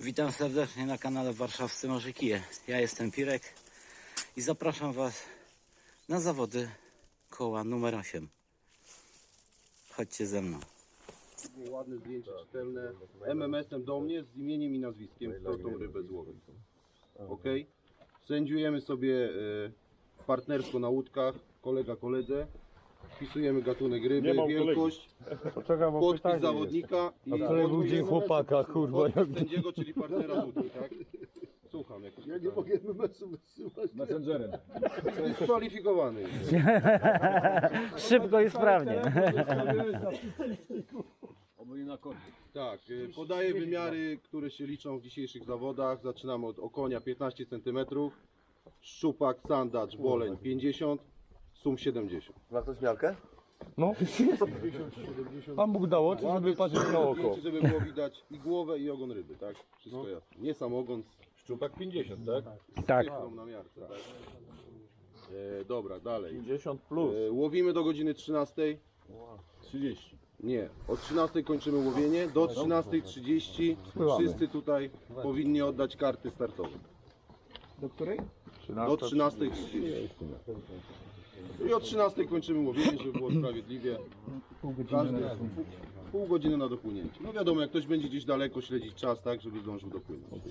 Witam serdecznie na kanale Warszawscy Morze Kije. Ja jestem Pirek i zapraszam Was na zawody koła numer 8. Chodźcie ze mną. Ładne zdjęcie czytelne. MMS-em do mnie z imieniem i nazwiskiem, kto tą rybę. Ok? Sędziujemy sobie e, partnersko na łódkach, kolega koledze. Wpisujemy gatunek ryby, wielkość, Poczekam, bo podpis pytanie zawodnika i jest. A był dzień chłopaka, kurwa. podpis sędziego, czyli partnera łódki, tak? Słucham. Jak ja nie mogę MMS-u wysyłać. Messengerem. Jest. Szybko i sprawnie. Oby na kordzie. Tak, y, podaję wymiary, które się liczą w dzisiejszych zawodach. Zaczynamy od okonia 15 cm, szczupak, sandacz, woleń 50, sum 70. Ma ktoś miarkę? No. Pan Bóg dał oczy, żeby patrzeć na oko. Zdjęcie, żeby było widać i głowę i ogon ryby, tak? Wszystko jasne. Nie sam ogon z Szczupak 50, tak? Tak. cyfrą na miarce, tak? E, dobra, dalej. 50 plus. E, łowimy do godziny 13. 30. Nie, o 13 kończymy łowienie, do 13.30 wszyscy tutaj powinni oddać karty startowe. Do której? Do 13.30. I o 13 kończymy łowienie, żeby było sprawiedliwie. Każdy pół, pół godziny na dopłynięcie. No wiadomo, jak ktoś będzie gdzieś daleko śledzić czas, tak, żeby zdążył dopłynąć.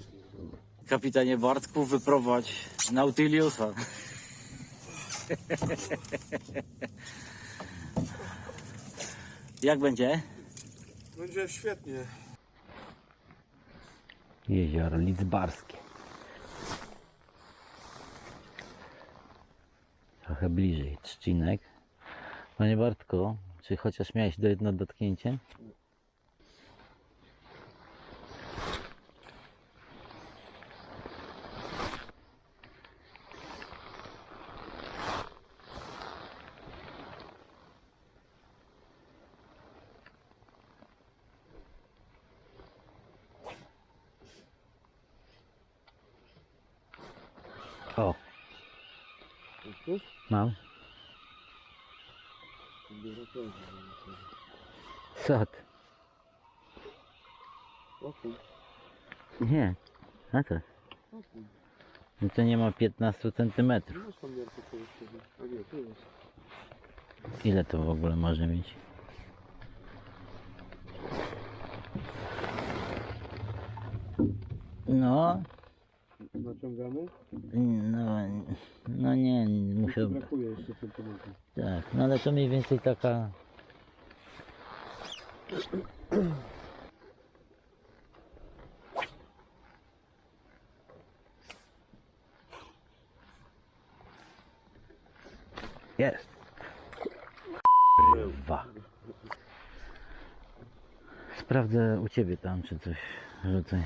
Kapitanie Bartku, wyprowadź Nautiliusa. Jak będzie? Będzie świetnie. Jezioro Lidzbarskie. Trochę bliżej, trzcinek. Panie Bartku, czy chociaż miałeś do jedno dotknięcie? O. Mam. Co ty? Nie. A co? No to nie ma 15 centymetrów. Ile to w ogóle może mieć? No, Naciągamy? no, no nie, musiał. Brakuje jeszcze centymetrów. Tak, no ale to mniej więcej taka. Jest. Kurwa. Sprawdzę u ciebie tam, czy coś rzucę.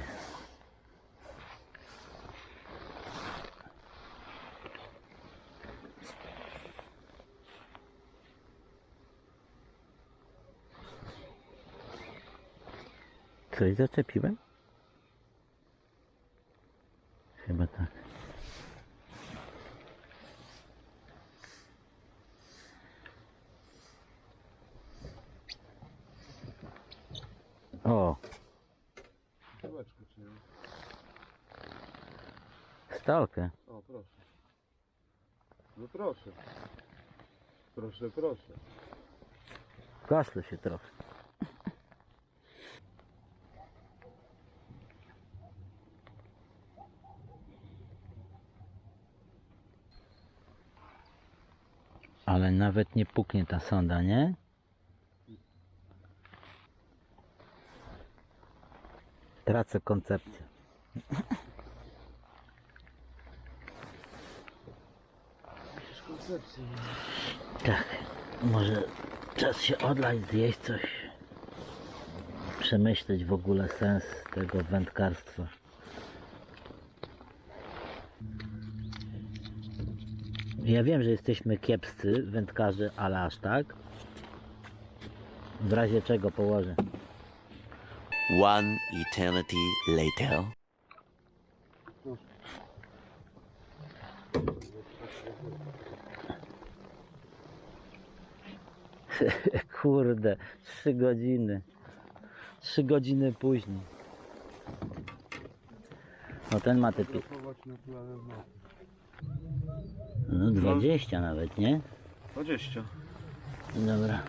Coś zaczepiłem? Chyba tak. O, stalkę. O, proszę. No proszę. Proszę, proszę. Kasle się trochę. Ale nawet nie puknie ta sonda, nie? Tracę koncepcję. Tak, może czas się odlać, zjeść coś. Przemyśleć w ogóle sens tego wędkarstwa. Ja wiem, że jesteśmy kiepscy wędkarze, ale aż tak. W razie czego położę. One eternity later. Kurde, trzy godziny. Trzy godziny później. No ten ma te... pi- No 20 nawet, nie? 20. Dobra.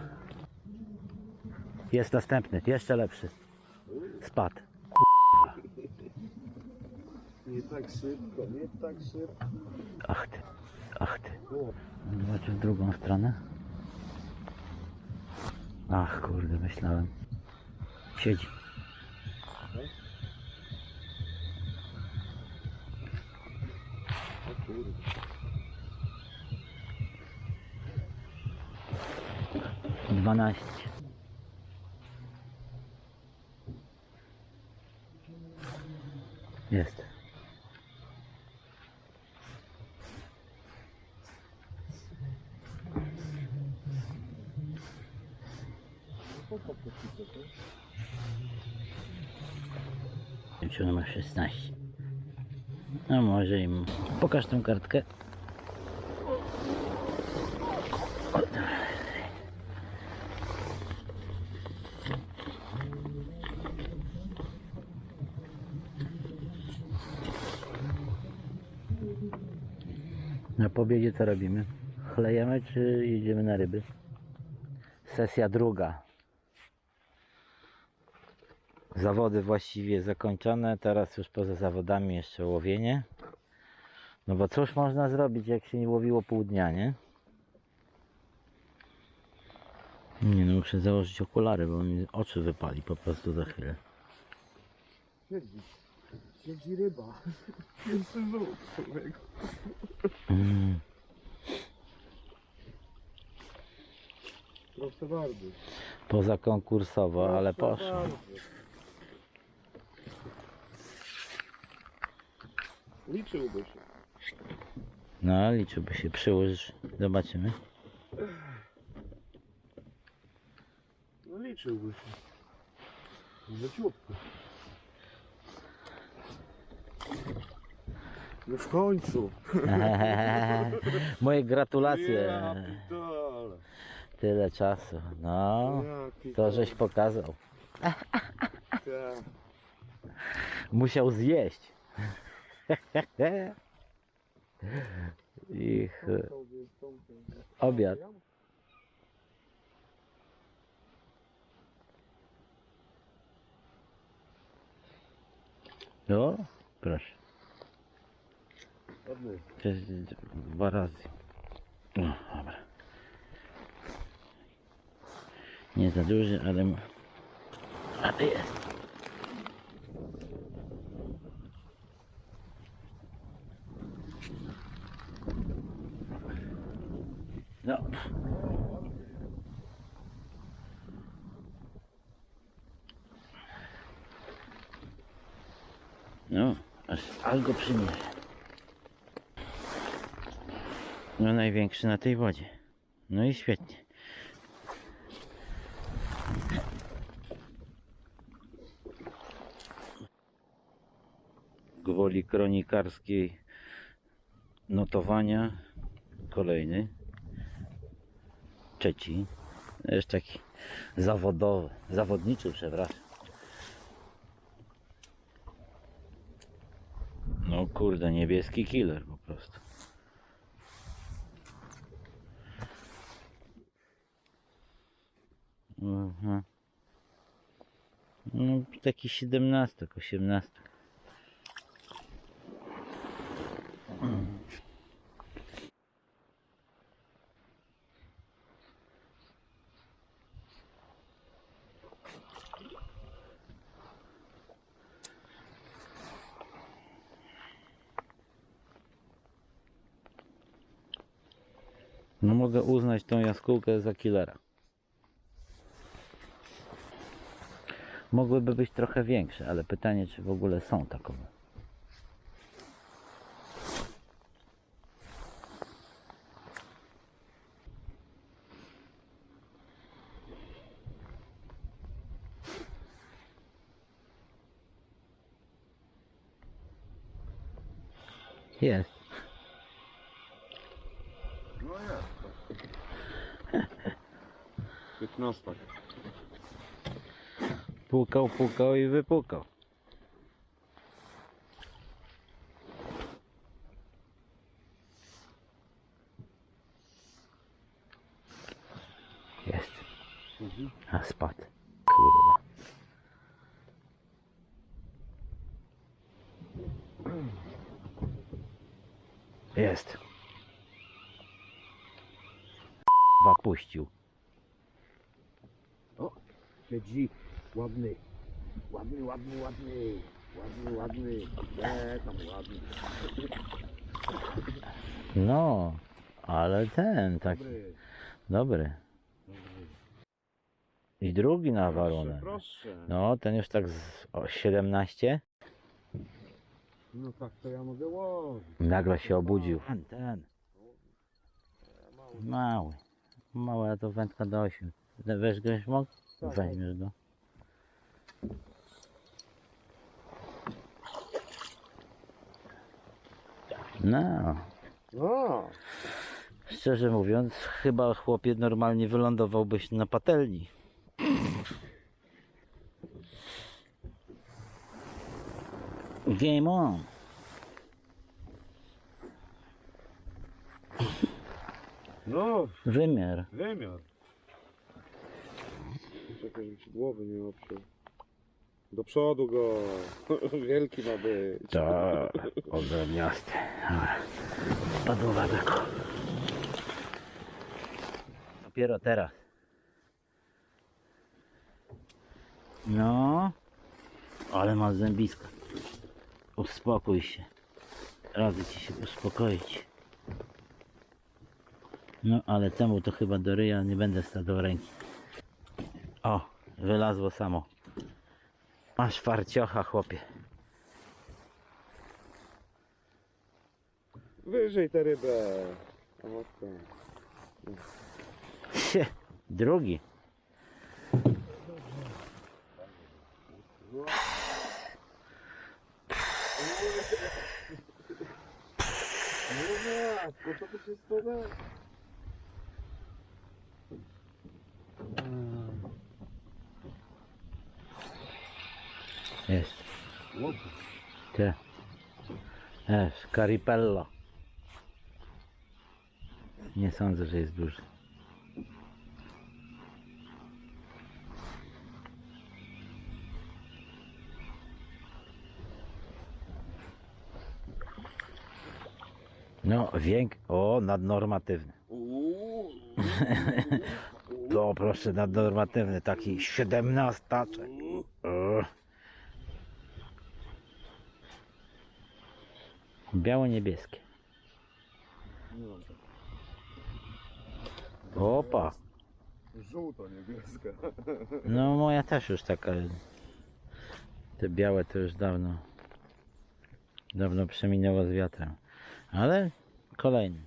Jest następny, jeszcze lepszy. Spadł. Nie tak szybko, nie tak szybko. Ach ty, ach ty. Zobaczę w drugą stronę. Ach kurde, myślałem. Siedzi. Dwanaście. Jest. Czy ona ma 16? No może im. Pokaż tą kartkę. Na pobiedzie co robimy? Chlejemy czy jedziemy na ryby? Sesja druga. Zawody właściwie zakończone, teraz już poza zawodami jeszcze łowienie. No bo cóż można zrobić, jak się nie łowiło pół dnia, nie? Nie no, muszę założyć okulary, bo mi oczy wypali po prostu za chwilę. Siedzi. Ryba. Jest lód, człowieku. Mm, Proszę bardzo. poza konkursowo, ale poszło. Liczyłby się. No, liczyłby się, przyłóż, zobaczymy. No liczyłby się. Leciutko. No w końcu. Moje gratulacje. Ja pitole. Tyle czasu. No, Ja to żeś pokazał. Tak. Musiał zjeść. Ich e, obiad. No, proszę. Ładny. Dwa razy. No, dobra. Nie za duży, ale... Ale jest. No. No, aż, aż go przymierzę. No największy na tej wodzie. No i świetnie. Gwoli kronikarskiej notowania. Kolejny. Trzeci. Jeszcze taki zawodowy, zawodniczy, przepraszam. No kurde, niebieski killer po prostu. Aha. No taki 17, 18. No mogę uznać tą jaskółkę za killera. Mogłyby być trochę większe, ale pytanie, czy w ogóle są takowe. Jest. No jest. 15. Pukał, pukał i wypukał. Jest. A spadł. Jest. Wapuścił. O, siedzi. Ładny. Ładny, ładny, ładny. Ładny, ładny. Nie, tam ładny. No, ale ten taki dobry. I drugi nawalony. Proszę. No, ten już tak z o 17. No tak to ja mogę łowić. Nagle się obudził. Ten, ten. Mały. Mały, a to wędka do 8. Weź go mógł? Weźmiesz go. No, No. szczerze mówiąc, chyba chłopie normalnie wylądowałbyś na patelni. Game on. No, Wymiar. wymiar. Czekaj, żeby głowy nie obciął. Do przodu go. Wielki ma być. Tak, odrobniasty. Padła beko. Dopiero teraz. No, ale ma zębisko. Uspokój się. Radzę ci się uspokoić. No, ale temu to chyba do ryja nie będę stał ręki. O, wylazło samo. Masz farciocha, chłopie. Wyżej tę rybę. Sie, drugi. No co tu się spada? Jest. Te. Jest, caripello. Nie sądzę, że jest duży. No, wiek, o, nadnormatywny. To proszę, nadnormatywny, taki siedemnastaczek. Biało-niebieskie. Opa. Żółto niebieska. No moja też już taka. Te białe to już dawno. Dawno przeminęło z wiatrem. Ale kolejny.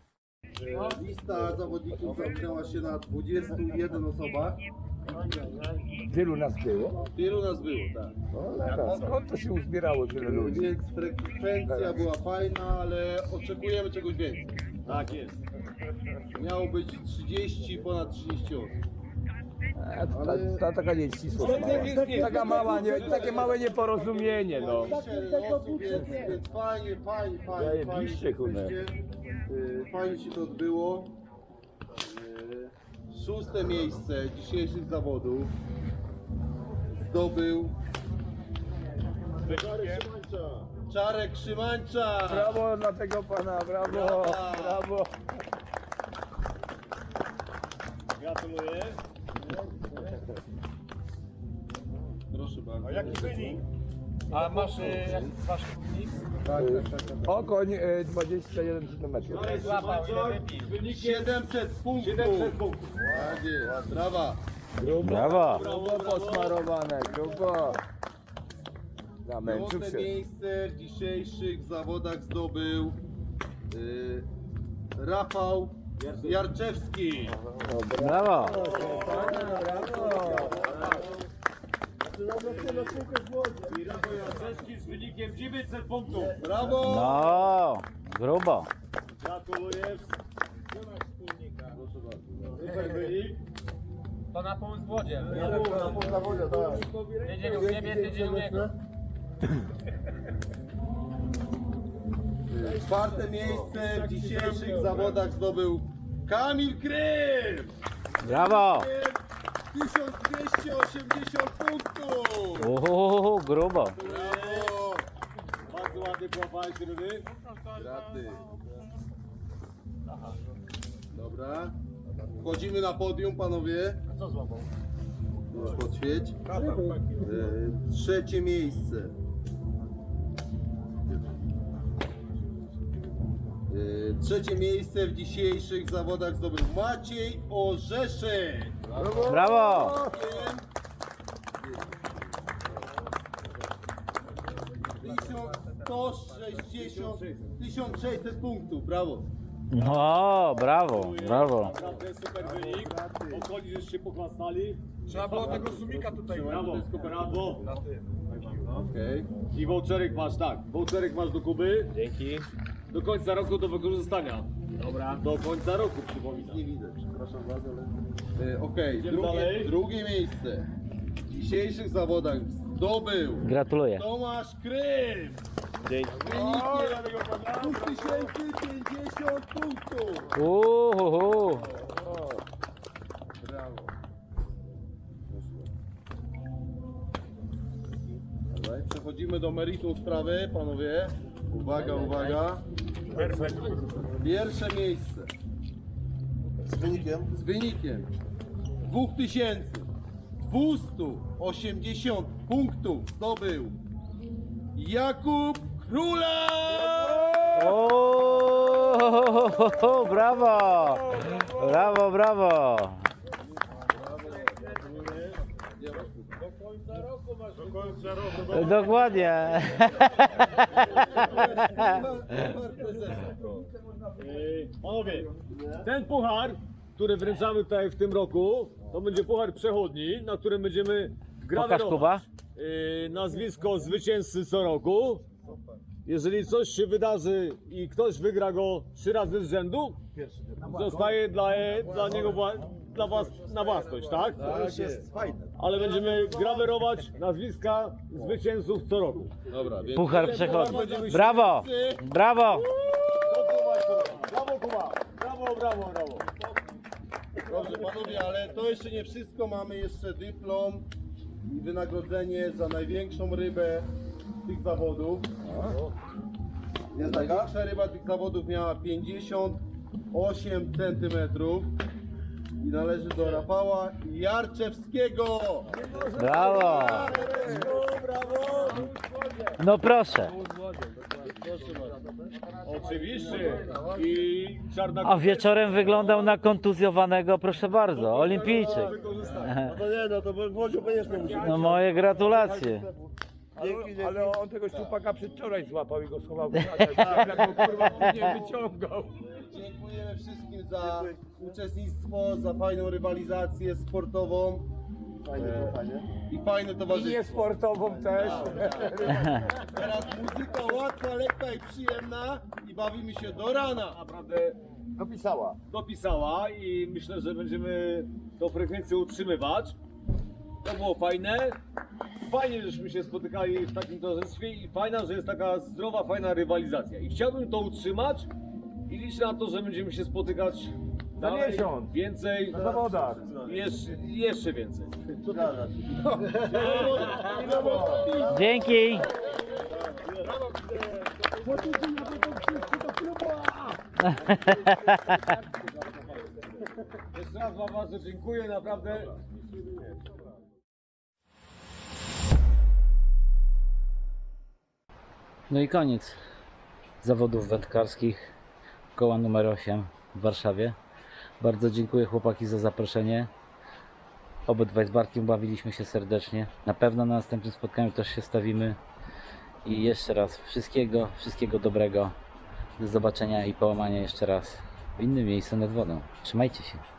Lista zawodników zamknęła się na 21 osobach. Tylu nas było? Wielu nas było, tak. No, skąd to się uzbierało tyle ludzi? Więc frekwencja była fajna, ale oczekujemy czegoś więcej. Tak jest. Miało być 30, ponad 30 osób. A, ta, ta, taka nieścisłość mała. Taka mała, nie, takie małe nieporozumienie, no. 7 osób, więc, więc fajnie, fajnie, fajnie, fajnie, Zajebiście, kurde. jesteście. Y, fajnie się to odbyło. Szóste miejsce dzisiejszych zawodów zdobył Czarek Szymańcza. Brawo dla tego pana, brawo, brawo. Proszę bardzo. A jaki wynik? A masz wasz Okoń e, 21 cm. 700 punktów. 700 punktów. Tak jest. Brawa. Brawo! Grubo posmarowane, grubo. Zamęczył Piąte się. miejsce w dzisiejszych zawodach zdobył y, Rafał Jarczewski. Brawo! Z wynikiem 900 punktów. Brawo! No, grubo. Gratuluję. Super wynik. To na pół złodzie. Na wodzie, tak. Tydzień u ciebie, tydzień u niego. Czwarte miejsce w dzisiejszych zawodach zdobył Kamil Krym. Brawo! 1280 punktów! Uuu, grubo. Brawo! Bardzo ładnie połapałeś ryby. Graty. Dobra. Wchodzimy na podium, panowie. Co złapał? Już podświeć. E, trzecie miejsce. E, trzecie miejsce w dzisiejszych zawodach zdobył Maciej Orzeszek. Brawo! 1600 punktów, brawo. O, brawo, brawo. Naprawdę super wynik. Okoli żeście poklasnali. Trzeba było tego sumika tutaj. Brawo, brawo. Okej. I voucherek masz tak. Voucherek masz do Kuby. Dzięki. Do końca roku do wykorzystania. Dobra. Do końca roku przypominam. Nie widzę, przepraszam bardzo, ale... E, Okej, Idziemy drugie, dalej. drugie miejsce w dzisiejszych zawodach zdobył Gratuluję. Tomasz Krym. Dzięki. Z wynikiem 2050 punktów. Uhuhu. Brawo. Dobra, przechodzimy do meritum sprawy, panowie. Uwaga, uwaga. Pierwsze miejsce. Z wynikiem? Z wynikiem 2280 punktów zdobył Jakub Króla! O, brawo! Brawo, brawo! Dokładnie. Yy, Panowie, ten puchar, który wręczamy tutaj w tym roku, to będzie puchar przechodni, na którym będziemy Pokaż grawerować Kuba. yy, nazwisko zwycięzcy co roku. Jeżeli coś się wydarzy i ktoś wygra go trzy razy z rzędu, zostaje dla, dla niego wła- dla was na własność, tak? Ale będziemy grawerować nazwiska zwycięzców co roku. Dobra, więc Puchar przechodni. Brawo! Brawo! Brawo Kuba! Brawo, brawo, brawo! Dobrze panowie, ale to jeszcze nie wszystko. Mamy jeszcze dyplom i wynagrodzenie za największą rybę tych zawodów. Największa ryba tych zawodów miała 58 cm i należy do Rafała Jarczewskiego. Brawo! No proszę. Oczywiście! I czarna A wieczorem wyglądał na kontuzjowanego, proszę bardzo, olimpijczyk. No nie, no to Włodziu koniecznie musi No moje gratulacje. Ale, ale on tego szczupaka przedwczoraj złapał i go schował. Jak go kurwa później wyciągał. Dziękujemy wszystkim za uczestnictwo, za fajną rywalizację sportową. Fajnie, fajnie. I fajne I towarzystwo. niesportową też. Teraz muzyka łatwa, lekka i przyjemna i bawimy się do rana. naprawdę Dopisała. dopisała i myślę, że będziemy tą frekwencję utrzymywać. To było fajne. Fajnie, żeśmy się spotykali w takim towarzystwie i fajna, że jest taka zdrowa, fajna rywalizacja. I chciałbym to utrzymać i liczę na to, że będziemy się spotykać Za dalej, miesiąc. więcej, Na zawodach. jeszcze, jeszcze więcej. Dzięki. Jeszcze raz Wam bardzo dziękuję, naprawdę No i koniec zawodów wędkarskich koła numer 8 w Warszawie. Bardzo dziękuję chłopaki za zaproszenie. Obydwaj z Bartkiem bawiliśmy się serdecznie. Na pewno na następnym spotkaniu też się stawimy. I jeszcze raz wszystkiego, wszystkiego dobrego. Do zobaczenia i połamania jeszcze raz w innym miejscu nad wodą. Trzymajcie się.